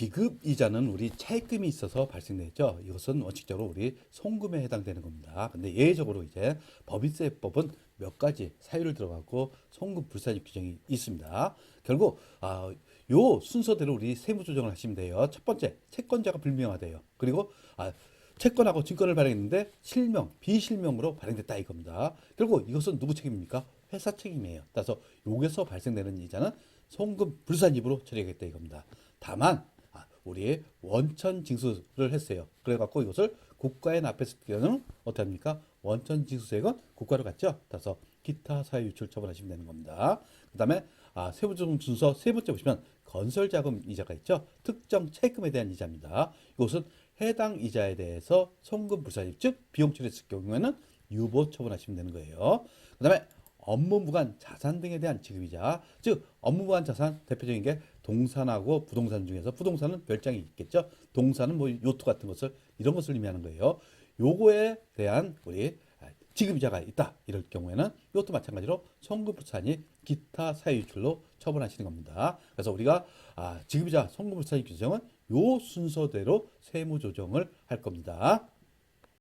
지급 이자는 우리 차입금이 있어서 발생되죠. 이것은 원칙적으로 우리 송금에 해당되는 겁니다. 근데 예외적으로 이제 법인세법은 몇 가지 사유를 들어가고 송금 불산입 규정이 있습니다. 결국 아, 요 순서대로 우리 세무 조정을 하시면 돼요. 첫 번째, 채권자가 불명하대요. 그리고 아, 채권하고 증권을 발행했는데 실명, 비실명으로 발행됐다 이겁니다. 결국 이것은 누구 책임입니까? 회사 책임이에요. 따라서 여기서 발생되는 이자는 송금 불산입으로 처리하겠다 이겁니다. 다만 아, 우리 원천 징수를 했어요. 그래갖고 이것을 국가에 납했을 때는 어떻게 합니까? 원천 징수세액은 국가로 갔죠. 따라서 기타 사유 유출 처벌하시면 되는 겁니다. 그 다음에 아, 세부조정 순서 세 번째 보시면 건설자금 이자가 있죠. 특정 차입금에 대한 이자입니다. 이것은 해당 이자에 대해서 송금 불산입 즉 비용 처리했을 경우에는 유보 처분하시면 되는 거예요. 그 다음에 업무 무관 자산 등에 대한 지급이자 즉 업무 무관 자산 대표적인 게 동산하고 부동산 중에서 부동산은 별장이 있겠죠. 동산은 뭐 요트 같은 것을 이런 것을 의미하는 거예요. 요거에 대한 우리 지급이자가 있다 이럴 경우에는 이것도 마찬가지로 송금불산이 기타 사유출로 처분하시는 겁니다. 그래서 우리가 아, 지급이자 송금불산입 규정은 요 순서대로 세무 조정을 할 겁니다.